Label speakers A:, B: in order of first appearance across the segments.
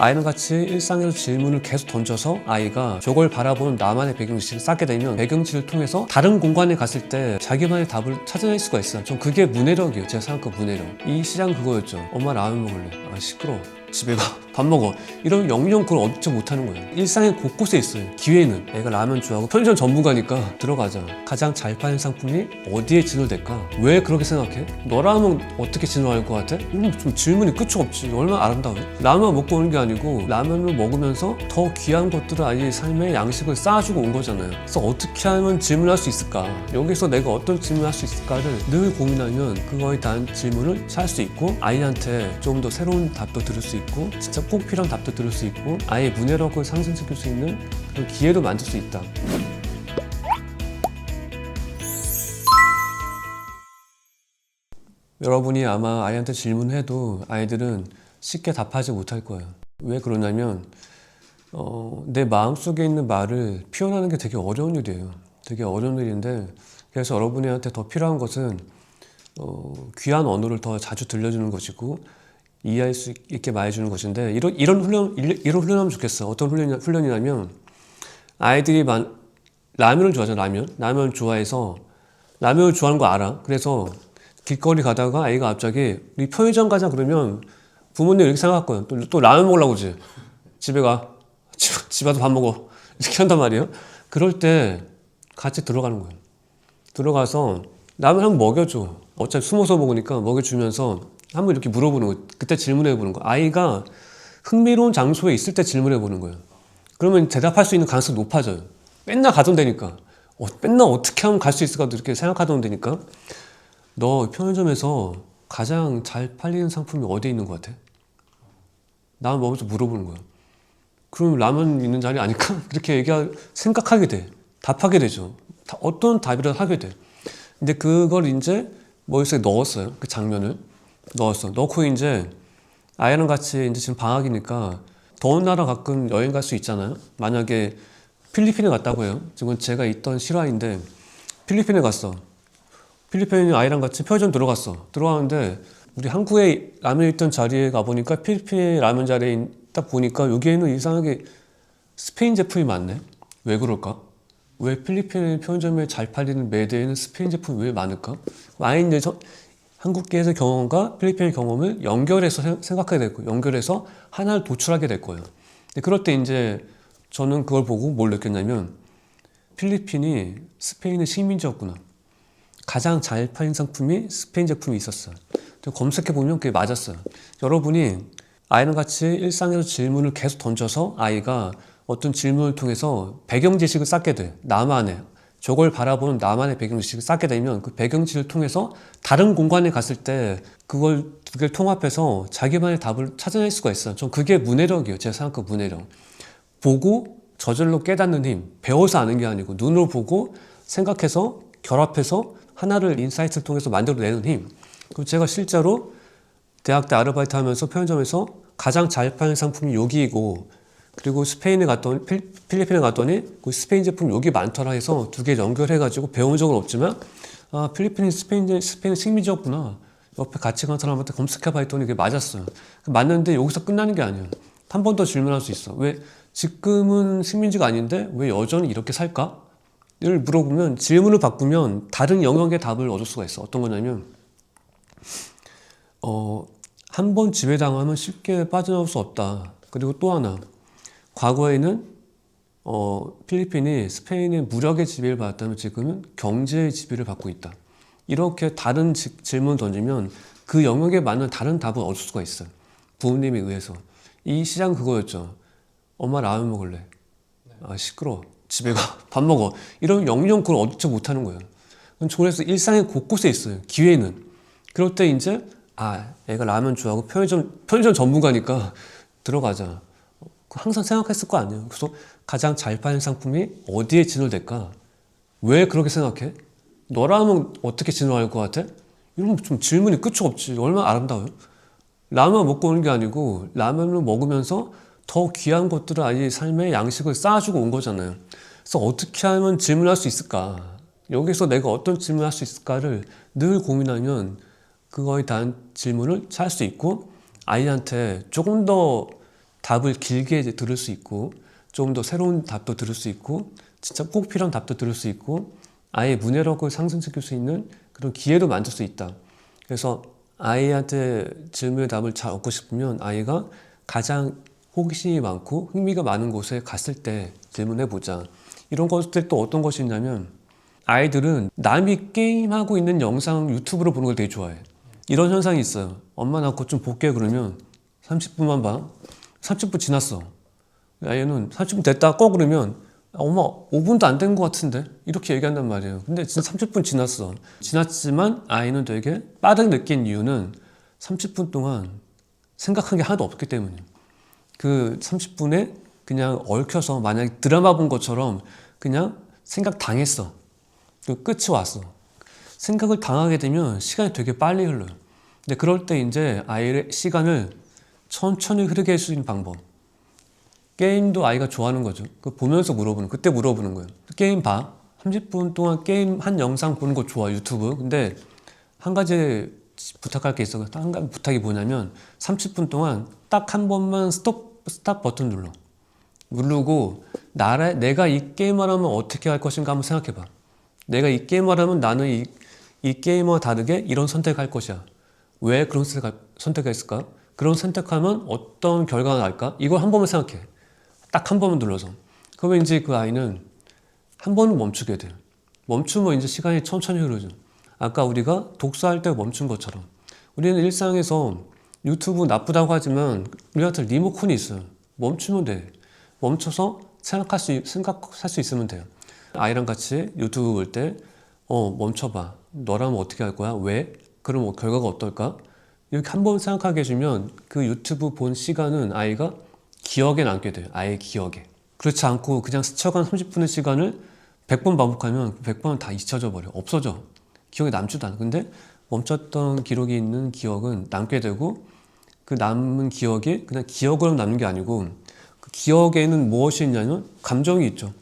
A: 아이는 같이 일상에서 질문을 계속 던져서 아이가 저걸 바라보는 나만의 배경지식을 쌓게 되면 배경지를 통해서 다른 공간에 갔을 때 자기만의 답을 찾아낼 수가 있어요. 전 그게 문해력이에요. 제가 생각한 문해력. 이 시장 그거였죠. 엄마 라면 먹을래. 아 시끄러워. 집에 가. 밥 먹어. 이러면 영영 그걸 얻지 못하는 거예요. 일상의 곳곳에 있어요. 기회는. 애가 라면 좋아하고 편의점 전문가니까 들어가자. 가장 잘 파는 상품이 어디에 진열될까? 왜 그렇게 생각해? 너라면 어떻게 진열할 것 같아? 이건 좀 질문이 끝이 없지. 얼마나 아름다워요? 라면 먹고 오는 게 아니고 라면을 먹으면서 더 귀한 것들을 아이의 삶의 양식을 쌓아주고 온 거잖아요. 그래서 어떻게 하면 질문할 수 있을까? 여기서 내가 어떤 질문을 할수 있을까를 늘 고민하면 그거에 대한 질문을 찾을 수 있고 아이한테 좀 더 새로운 답도 들을 수 있고 진짜 꼭 필요한 답도 들을 수 있고 아이의 문해력을 상승시킬 수 있는 그런 기회를 만들 수 있다. 여러분이 아마 아이한테 질문해도 아이들은 쉽게 답하지 못할 거예요. 왜 그러냐면 어, 내 마음속에 있는 말을 표현하는 게 되게 어려운 일이에요. 되게 어려운 일인데 그래서 여러분한테 더 필요한 것은 어, 귀한 언어를 더 자주 들려주는 것이고 이해할 수 있게 말해주는 것인데 이런 이런 훈련 일- 이런 훈련하면 좋겠어. 어떤 훈련 훈련이냐면 아이들이 만, 라면을 좋아하잖아 라면 라면 좋아해서 라면을 좋아하는 거 알아. 그래서 길거리 가다가 아이가 갑자기 우리 편의점 가자 그러면 부모님 이렇게 생각할 거야. 또, 또 라면 먹으려고 그러지. 집에 가. 집, 집 와서 밥 먹어. 이렇게 한단 말이에요. 그럴 때 같이 들어가는 거예요. 들어가서 라면 한번 먹여줘. 어차피 숨어서 먹으니까 먹여주면서 한번 이렇게 물어보는 거예요. 그때 질문해 보는 거. 아이가 흥미로운 장소에 있을 때 질문해 보는 거예요. 그러면 대답할 수 있는 가능성이 높아져요. 맨날 가던 데니까. 어, 맨날 어떻게 하면 갈 수 있을까 이렇게 생각하던 데니까. 너 편의점에서 가장 잘 팔리는 상품이 어디에 있는 것 같아? 나 먹으면서 물어보는 거야. 그럼 라면 있는 자리 아닐까? 그렇게 얘기하 생각하게 돼. 답하게 되죠. 다- 어떤 답이라도 하게 돼. 근데 그걸 이제 머릿속에 넣었어요. 그 장면을 넣었어. 넣고 이제 아이랑 같이 이제 지금 방학이니까 더운 나라 가끔 여행 갈 수 있잖아요. 만약에 필리핀에 갔다고 해요. 지금 제가 있던 실화인데 필리핀에 갔어. 필리핀 아이랑 같이 편의점 들어갔어. 들어가는데 우리 한국에 라면 있던 자리에 가보니까 필리핀 라면 자리에 딱 보니까 여기에는 이상하게 스페인 제품이 많네. 왜 그럴까? 왜 필리핀 편의점에 잘 팔리는 매대에는 스페인 제품이 왜 많을까? 아이는 저 한국계에서 경험과 필리핀의 경험을 연결해서 생- 생각하게 됐고 연결해서 하나를 도출하게 될 거예요. 근데 그럴 때 이제 저는 그걸 보고 뭘 느꼈냐면 필리핀이 스페인의 식민지였구나. 가장 잘 팔린 상품이 스페인 제품이 있었어요. 검색해 보면 그게 맞았어요. 여러분이 아이랑 같이 일상에서 질문을 계속 던져서 아이가 어떤 질문을 통해서 배경 지식을 쌓게 돼. 나만의 저걸 바라보는 나만의 배경 지식을 쌓게 되면 그 배경 지식을 통해서 다른 공간에 갔을 때 그걸 두 개를 통합해서 자기만의 답을 찾아낼 수가 있어요. 전 그게 문해력이에요. 제가 생각한 문해력. 보고 저절로 깨닫는 힘, 배워서 아는 게 아니고 눈으로 보고 생각해서 결합해서 하나를 인사이트를 통해서 만들어내는 힘. 그리고 제가 실제로 대학 때 아르바이트 하면서 편의점에서 가장 잘 파는 상품이 여기이고 그리고 스페인에 갔더니 필- 필리핀에 갔더니 그 스페인 제품 여기 많더라 해서 두 개 연결해가지고 배운 적은 없지만 아 필리핀이 스페인 스페인 식민지였구나. 옆에 같이 간 사람한테 검색해봐 했더니 그게 맞았어요. 맞는데 여기서 끝나는 게 아니에요. 한 번 더 질문할 수 있어. 왜 지금은 식민지가 아닌데 왜 여전히 이렇게 살까? 를 물어보면 질문을 바꾸면 다른 영역의 답을 얻을 수가 있어. 어떤 거냐면 어, 한 번 지배당하면 쉽게 빠져나올 수 없다. 그리고 또 하나, 과거에는 어, 필리핀이 스페인의 무력의 지배를 받았다면 지금은 경제의 지배를 받고 있다. 이렇게 다른 지- 질문을 던지면 그 영역에 맞는 다른 답을 얻을 수가 있어요. 부모님에 의해서. 이 시장 그거였죠. 엄마 라면 먹을래. 아, 시끄러워. 집에 가. 밥 먹어. 이러면 영영 그걸 얻지 못하는 거예요. 그래서 일상의 곳곳에 있어요. 기회는. 그럴 때 이제 아, 애가 라면 좋아하고 편의점 편의점 전문가니까 들어가자. 그 항상 생각했을 거 아니에요. 그래서 가장 잘 파는 상품이 어디에 진열될까? 왜 그렇게 생각해? 너라면 어떻게 진열할 것 같아? 이러면 좀 질문이 끝이 없지. 얼마나 아름다워요? 라면 먹고 오는 게 아니고 라면을 먹으면서 더 귀한 것들을 아이 삶의 양식을 쌓아주고 온 거잖아요. 그래서 어떻게 하면 질문할 수 있을까? 여기서 내가 어떤 질문을 할수 있을까를 늘 고민하면 그거에 대한 질문을 찾을 수 있고 아이한테 조금 더 답을 길게 이제 들을 수 있고 좀 더 새로운 답도 들을 수 있고 진짜 꼭 필요한 답도 들을 수 있고 아이의 문해력을 상승시킬 수 있는 그런 기회도 만들 수 있다. 그래서 아이한테 질문의 답을 잘 얻고 싶으면 아이가 가장 호기심이 많고 흥미가 많은 곳에 갔을 때 질문해 보자. 이런 것들 또 어떤 것이 있냐면 아이들은 남이 게임하고 있는 영상 유튜브로 보는 걸 되게 좋아해. 이런 현상이 있어요. 엄마 나 그것 좀 볼게 그러면 30분만 봐. 30분 지났어. 아이는 30분 됐다 꺼 그러면 아, 엄마 5분도 안 된 것 같은데 이렇게 얘기한단 말이에요. 근데 진짜 30분 지났어. 지났지만 아이는 되게 빠르게 느낀 이유는 30분 동안 생각한 게 하나도 없기 때문이에요. 그 30분에 그냥 얽혀서 만약에 드라마 본 것처럼 그냥 생각 당했어. 그 끝이 왔어. 생각을 당하게 되면 시간이 되게 빨리 흘러요. 근데 그럴 때 이제 아이의 시간을 천천히 흐르게 할 수 있는 방법. 게임도 아이가 좋아하는 거죠. 그 보면서 물어보는, 그때 물어보는 거예요. 게임 봐. 30분 동안 게임 한 영상 보는 거 좋아, 유튜브. 근데 한 가지 부탁할 게 있어. 한 가지 부탁이 뭐냐면 30분 동안 딱 한 번만 스톱, 스탑 버튼 눌러. 누르고 나라, 내가 이 게임을 하면 어떻게 할 것인가 한번 생각해 봐. 내가 이 게임을 하면 나는 이, 이 게임과 다르게 이런 선택할 것이야. 왜 그런 선택을, 선택했을까? 그런 선택하면 어떤 결과가 날까? 이걸 한 번만 생각해. 딱 한 번만 눌러서. 그러면 이제 그 아이는 한 번은 멈추게 돼. 멈추면 이제 시간이 천천히 흐르죠. 아까 우리가 독서할 때 멈춘 것처럼. 우리는 일상에서 유튜브 나쁘다고 하지만 우리한테 리모컨이 있어요. 멈추면 돼. 멈춰서 생각할 수, 있- 생각할 수 있으면 돼요. 아이랑 같이 유튜브 볼 때, 어, 멈춰봐. 너라면 어떻게 할 거야? 왜? 그럼 뭐 결과가 어떨까? 이렇게 한 번 생각하게 해주면 그 유튜브 본 시간은 아이가 기억에 남게 돼요. 아이의 기억에. 그렇지 않고 그냥 스쳐간 30분의 시간을 100번 반복하면 100번은 다 잊혀져 버려. 없어져. 기억에 남지도 않아. 근데 멈췄던 기록이 있는 기억은 남게 되고 그 남은 기억이 그냥 기억으로 남는 게 아니고 그 기억에는 무엇이 있냐면 감정이 있죠.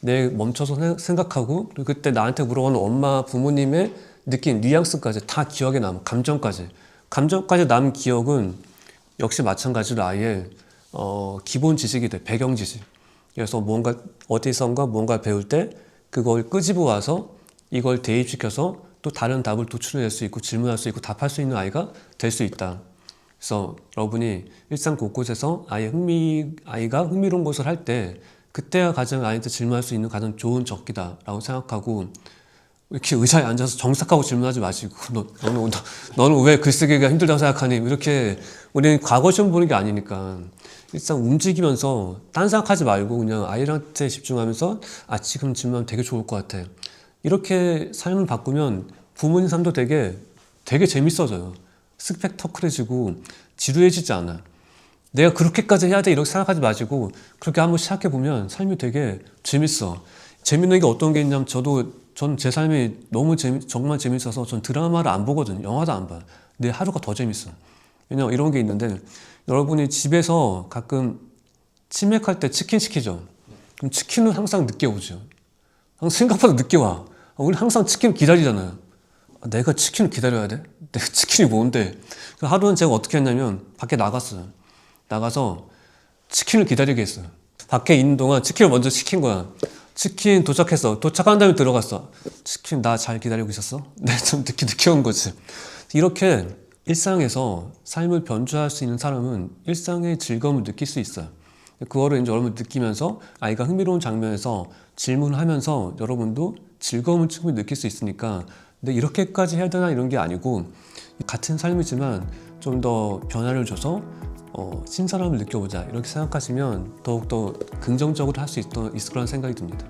A: 내 멈춰서 생- 생각하고 그리고 그때 나한테 물어보는 엄마 부모님의 느낀 뉘앙스까지 다 기억에 남아 감정까지 감정까지 남은 기억은 역시 마찬가지로 아예 어, 기본 지식이 돼 배경 지식 그래서 뭔가 어디선가 뭔가 배울 때 그걸 끄집어 와서 이걸 대입시켜서 또 다른 답을 도출해낼 수 있고 질문할 수 있고 답할 수 있는 아이가 될 수 있다. 그래서 여러분이 일상 곳곳에서 아이 흥미 아이가 흥미로운 것을 할 때 그때가 가장 아이한테 질문할 수 있는 가장 좋은 적기다라고 생각하고 이렇게 의자에 앉아서 정색하고 질문하지 마시고 너, 너는 너, 너는 왜 글쓰기가 힘들다고 생각하니? 이렇게 우리는 과거 시험 보는 게 아니니까 일단 움직이면서 딴 생각하지 말고 그냥 아이한테 집중하면서 아 지금 질문하면 되게 좋을 것 같아. 이렇게 삶을 바꾸면 부모님 삶도 되게 되게 재밌어져요. 스펙터클해지고 지루해지지 않아 내가 그렇게까지 해야 돼? 이렇게 생각하지 마시고 그렇게 한번 시작해 보면 삶이 되게 재밌어. 재밌는 게 어떤 게 있냐면 저도 전 제 삶이 너무 재미 정말 재밌어서 전 드라마를 안 보거든요. 영화도 안 봐. 내 하루가 더 재밌어. 왜냐면 이런 게 있는데 여러분이 집에서 가끔 치맥할 때 치킨 시키죠. 그럼 치킨은 항상 늦게 오죠. 항상 생각보다 늦게 와. 우리 항상 치킨 기다리잖아요. 아, 내가 치킨을 기다려야 돼? 내가 치킨이 뭔데? 그 하루는 제가 어떻게 했냐면 밖에 나갔어요. 나가서 치킨을 기다리게 했어요. 밖에 있는 동안 치킨을 먼저 시킨 거야. 치킨 도착했어. 도착한 다음에 들어갔어. 치킨 나 잘 기다리고 있었어? 네, 좀 늦게 늦게 온 거지. 이렇게 일상에서 삶을 변주할 수 있는 사람은 일상의 즐거움을 느낄 수 있어요. 그거를 이제 여러분 느끼면서 아이가 흥미로운 장면에서 질문하면서 여러분도 즐거움을 충분히 느낄 수 있으니까 근데 이렇게까지 해야 되나 이런 게 아니고 같은 삶이지만 좀 더 변화를 줘서 어, 신선함을 느껴보자 이렇게 생각하시면 더욱더 긍정적으로 할 수 있을 거라는 생각이 듭니다.